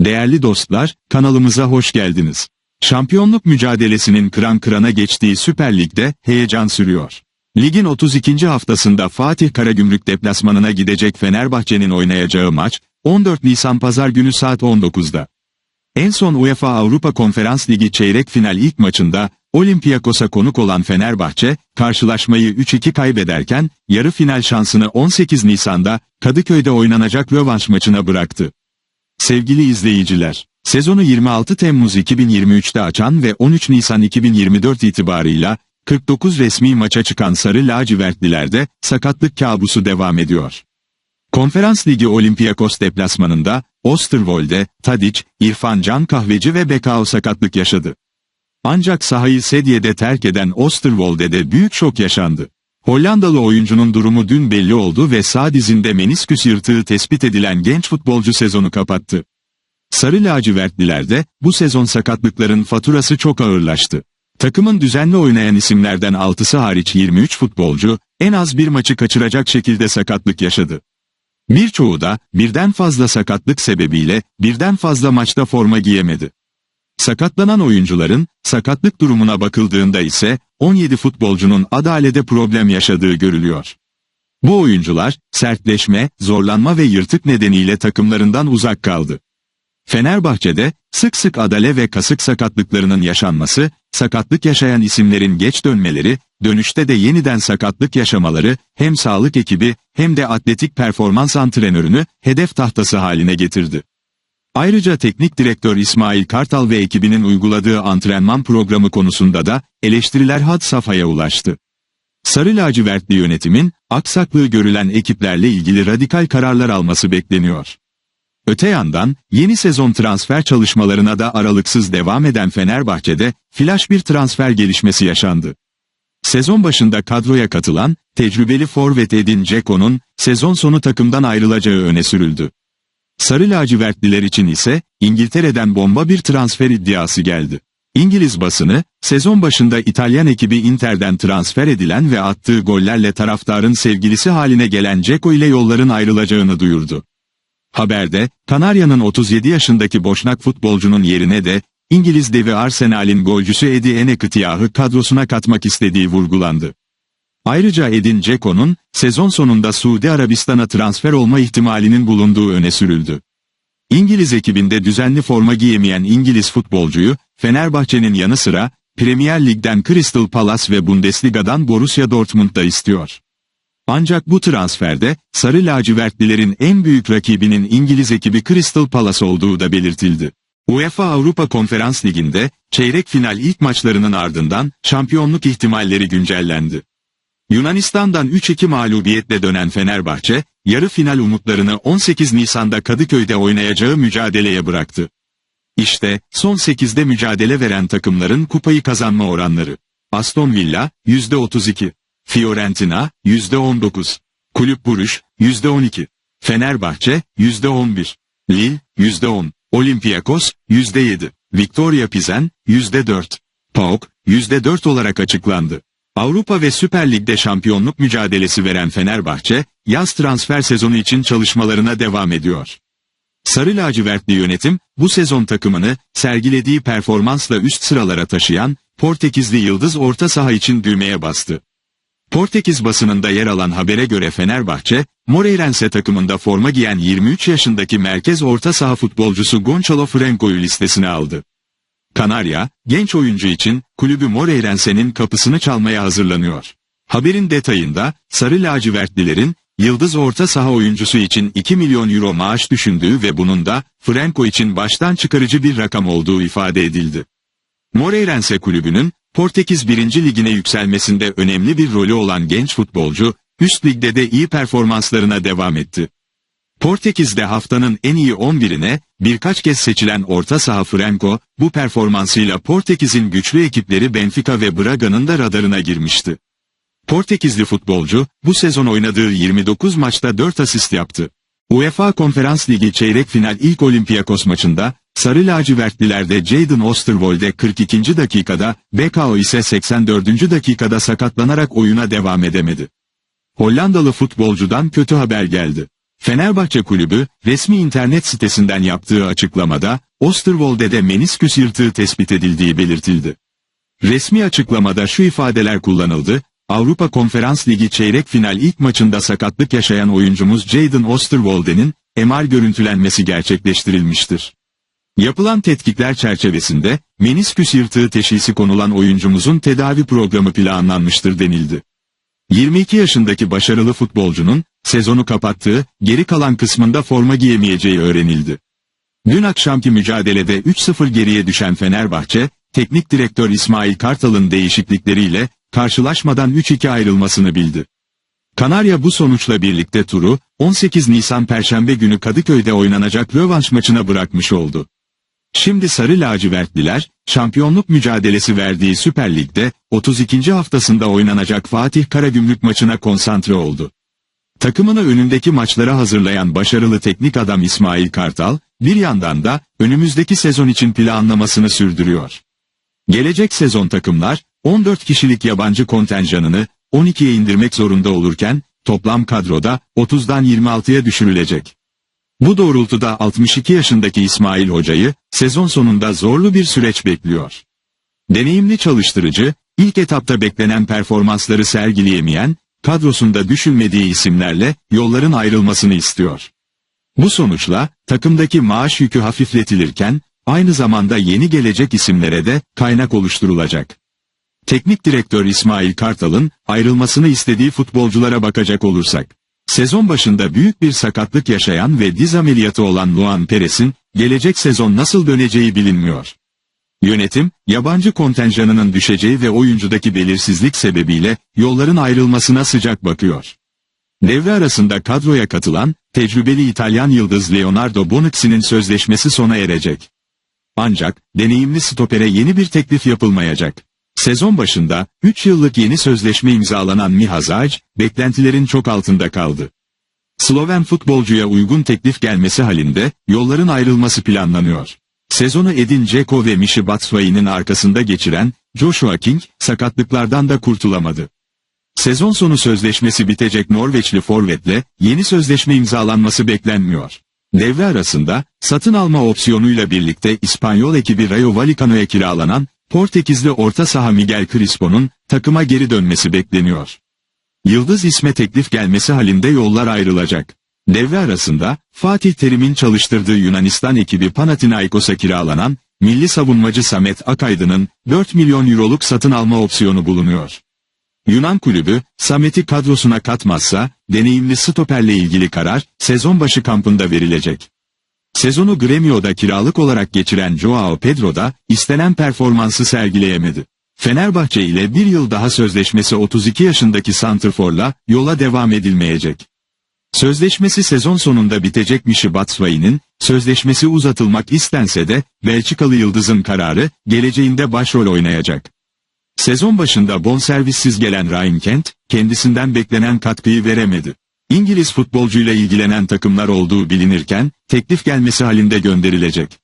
Değerli dostlar, kanalımıza hoş geldiniz. Şampiyonluk mücadelesinin kıran kırana geçtiği Süper Lig'de heyecan sürüyor. Ligin 32. haftasında Fatih Karagümrük deplasmanına gidecek Fenerbahçe'nin oynayacağı maç, 14 Nisan Pazar günü saat 19'da. En son UEFA Avrupa Konferans Ligi çeyrek final ilk maçında, Olympiakos'a konuk olan Fenerbahçe, karşılaşmayı 3-2 kaybederken, yarı final şansını 18 Nisan'da, Kadıköy'de oynanacak rövanş maçına bıraktı. Sevgili izleyiciler, sezonu 26 Temmuz 2023'te açan ve 13 Nisan 2024 itibarıyla 49 resmi maça çıkan Sarı Lacivertlilerde sakatlık kabusu devam ediyor. Konferans Ligi Olympiakos deplasmanında Osterwolde, Tadic, İrfan Can Kahveci ve Bekao sakatlık yaşadı. Ancak sahayı sedyede terk eden Osterwolde'de büyük şok yaşandı. Hollandalı oyuncunun durumu dün belli oldu ve sağ dizinde menisküs yırtığı tespit edilen genç futbolcu sezonu kapattı. Sarı lacivertlilerde bu sezon sakatlıkların faturası çok ağırlaştı. Takımın düzenli oynayan isimlerden 6'sı hariç 23 futbolcu en az bir maçı kaçıracak şekilde sakatlık yaşadı. Birçoğu da birden fazla sakatlık sebebiyle birden fazla maçta forma giyemedi. Sakatlanan oyuncuların sakatlık durumuna bakıldığında ise 17 futbolcunun adalede problem yaşadığı görülüyor. Bu oyuncular sertleşme, zorlanma ve yırtık nedeniyle takımlarından uzak kaldı. Fenerbahçe'de sık sık adale ve kasık sakatlıklarının yaşanması, sakatlık yaşayan isimlerin geç dönmeleri, dönüşte de yeniden sakatlık yaşamaları hem sağlık ekibi hem de atletik performans antrenörünü hedef tahtası haline getirdi. Ayrıca teknik direktör İsmail Kartal ve ekibinin uyguladığı antrenman programı konusunda da eleştiriler had safhaya ulaştı. Sarı lacivertli yönetimin aksaklığı görülen ekiplerle ilgili radikal kararlar alması bekleniyor. Öte yandan yeni sezon transfer çalışmalarına da aralıksız devam eden Fenerbahçe'de flash bir transfer gelişmesi yaşandı. Sezon başında kadroya katılan tecrübeli forvet Edin Dzeko'nun sezon sonu takımdan ayrılacağı öne sürüldü. Sarı lacivertliler için ise İngiltere'den bomba bir transfer iddiası geldi. İngiliz basını, sezon başında İtalyan ekibi Inter'den transfer edilen ve attığı gollerle taraftarın sevgilisi haline gelen Dzeko ile yolların ayrılacağını duyurdu. Haberde, Kanarya'nın 37 yaşındaki boşnak futbolcunun yerine de, İngiliz devi Arsenal'in golcüsü Eddie Nketiah'ı kadrosuna katmak istediği vurgulandı. Ayrıca Edin Dzeko'nun, sezon sonunda Suudi Arabistan'a transfer olma ihtimalinin bulunduğu öne sürüldü. İngiliz ekibinde düzenli forma giyemeyen İngiliz futbolcuyu, Fenerbahçe'nin yanı sıra, Premier Lig'den Crystal Palace ve Bundesliga'dan Borussia Dortmund da istiyor. Ancak bu transferde, Sarı lacivertlilerin en büyük rakibinin İngiliz ekibi Crystal Palace olduğu da belirtildi. UEFA Avrupa Konferans Ligi'nde, çeyrek final ilk maçlarının ardından, şampiyonluk ihtimalleri güncellendi. Yunanistan'dan 3-2 mağlubiyetle dönen Fenerbahçe, yarı final umutlarını 18 Nisan'da Kadıköy'de oynayacağı mücadeleye bıraktı. İşte, son 8'de mücadele veren takımların kupayı kazanma oranları. Aston Villa, %32. Fiorentina, %19. Kulüp Buruş, %12. Fenerbahçe, %11. Lille, %10. Olympiakos, %7. Victoria Pizen, %4. PAOK, %4 olarak açıklandı. Avrupa ve Süper Lig'de şampiyonluk mücadelesi veren Fenerbahçe, yaz transfer sezonu için çalışmalarına devam ediyor. Sarı lacivertli yönetim, bu sezon takımını, sergilediği performansla üst sıralara taşıyan, Portekizli Yıldız orta saha için düğmeye bastı. Portekiz basınında yer alan habere göre Fenerbahçe, Moreirense takımında forma giyen 23 yaşındaki merkez orta saha futbolcusu Gonçalo Franco'yu listesine aldı. Kanarya, genç oyuncu için kulübü Moreirense'nin kapısını çalmaya hazırlanıyor. Haberin detayında, Sarı lacivertlilerin, Yıldız orta saha oyuncusu için 2 milyon euro maaş düşündüğü ve bunun da Franco için baştan çıkarıcı bir rakam olduğu ifade edildi. Moreirense kulübünün, Portekiz 1. Ligine yükselmesinde önemli bir rolü olan genç futbolcu, üst ligde de iyi performanslarına devam etti. Portekiz'de haftanın en iyi 11'ine birkaç kez seçilen orta saha Franco, bu performansıyla Portekiz'in güçlü ekipleri Benfica ve Braga'nın da radarına girmişti. Portekizli futbolcu, bu sezon oynadığı 29 maçta 4 asist yaptı. UEFA Konferans Ligi çeyrek final ilk Olympiakos maçında, Sarı lacivertlilerde Jadon Osterwolde 42. dakikada, Bekao ise 84. dakikada sakatlanarak oyuna devam edemedi. Hollandalı futbolcudan kötü haber geldi. Fenerbahçe Kulübü, resmi internet sitesinden yaptığı açıklamada, Osterwolde'de menisküs yırtığı tespit edildiği belirtildi. Resmi açıklamada şu ifadeler kullanıldı, Avrupa Konferans Ligi çeyrek final ilk maçında sakatlık yaşayan oyuncumuz Jadon Osterwolde'nin, MR görüntülenmesi gerçekleştirilmiştir. Yapılan tetkikler çerçevesinde, menisküs yırtığı teşhisi konulan oyuncumuzun tedavi programı planlanmıştır denildi. 22 yaşındaki başarılı futbolcunun, sezonu kapattığı, geri kalan kısmında forma giyemeyeceği öğrenildi. Dün akşamki mücadelede 3-0 geriye düşen Fenerbahçe, teknik direktör İsmail Kartal'ın değişiklikleriyle, karşılaşmadan 3-2 ayrılmasını bildi. Kanarya bu sonuçla birlikte turu, 18 Nisan Perşembe günü Kadıköy'de oynanacak rövanş maçına bırakmış oldu. Şimdi Sarı Lacivertliler, şampiyonluk mücadelesi verdiği Süper Lig'de, 32. haftasında oynanacak Fatih Karagümrük maçına konsantre oldu. Takımını önündeki maçlara hazırlayan başarılı teknik adam İsmail Kartal, bir yandan da önümüzdeki sezon için planlamasını sürdürüyor. Gelecek sezon takımlar, 14 kişilik yabancı kontenjanını 12'ye indirmek zorunda olurken, toplam kadroda 30'dan 26'ya düşürülecek. Bu doğrultuda 62 yaşındaki İsmail Hoca'yı, sezon sonunda zorlu bir süreç bekliyor. Deneyimli çalıştırıcı, ilk etapta beklenen performansları sergileyemeyen, kadrosunda düşünmediği isimlerle yolların ayrılmasını istiyor. Bu sonuçla, takımdaki maaş yükü hafifletilirken, aynı zamanda yeni gelecek isimlere de kaynak oluşturulacak. Teknik direktör İsmail Kartal'ın ayrılmasını istediği futbolculara bakacak olursak, sezon başında büyük bir sakatlık yaşayan ve diz ameliyatı olan Luan Perez'in gelecek sezon nasıl döneceği bilinmiyor. Yönetim, yabancı kontenjanının düşeceği ve oyuncudaki belirsizlik sebebiyle yolların ayrılmasına sıcak bakıyor. Devre arasında kadroya katılan, tecrübeli İtalyan yıldız Leonardo Bonucci'nin sözleşmesi sona erecek. Ancak, deneyimli stopere yeni bir teklif yapılmayacak. Sezon başında, 3 yıllık yeni sözleşme imzalanan Miha Zaj, beklentilerin çok altında kaldı. Sloven futbolcuya uygun teklif gelmesi halinde, yolların ayrılması planlanıyor. Sezonu Edin Dzeko ve Michi Batshuayi'nin arkasında geçiren, Joshua King, sakatlıklardan da kurtulamadı. Sezon sonu sözleşmesi bitecek Norveçli forvetle, yeni sözleşme imzalanması beklenmiyor. Devre arasında, satın alma opsiyonuyla birlikte İspanyol ekibi Rayo Vallecano'ya kiralanan, Portekizli orta saha Miguel Crispo'nun, takıma geri dönmesi bekleniyor. Yıldız isme teklif gelmesi halinde yollar ayrılacak. Devre arasında, Fatih Terim'in çalıştırdığı Yunanistan ekibi Panathinaikos'a kiralanan, milli savunmacı Samet Akaydın'ın 4 milyon euroluk satın alma opsiyonu bulunuyor. Yunan kulübü, Samet'i kadrosuna katmazsa, deneyimli stoperle ilgili karar, sezon başı kampında verilecek. Sezonu Gremio'da kiralık olarak geçiren Joao Pedro da, istenen performansı sergileyemedi. Fenerbahçe ile bir yıl daha sözleşmesi 32 yaşındaki Santrfor'la, yola devam edilmeyecek. Sözleşmesi sezon sonunda bitecek Mişi Batshuayi'nin, sözleşmesi uzatılmak istense de, Belçikalı Yıldız'ın kararı, geleceğinde başrol oynayacak. Sezon başında bonservissiz gelen Ryan Kent, kendisinden beklenen katkıyı veremedi. İngiliz futbolcuyla ilgilenen takımlar olduğu bilinirken, teklif gelmesi halinde gönderilecek.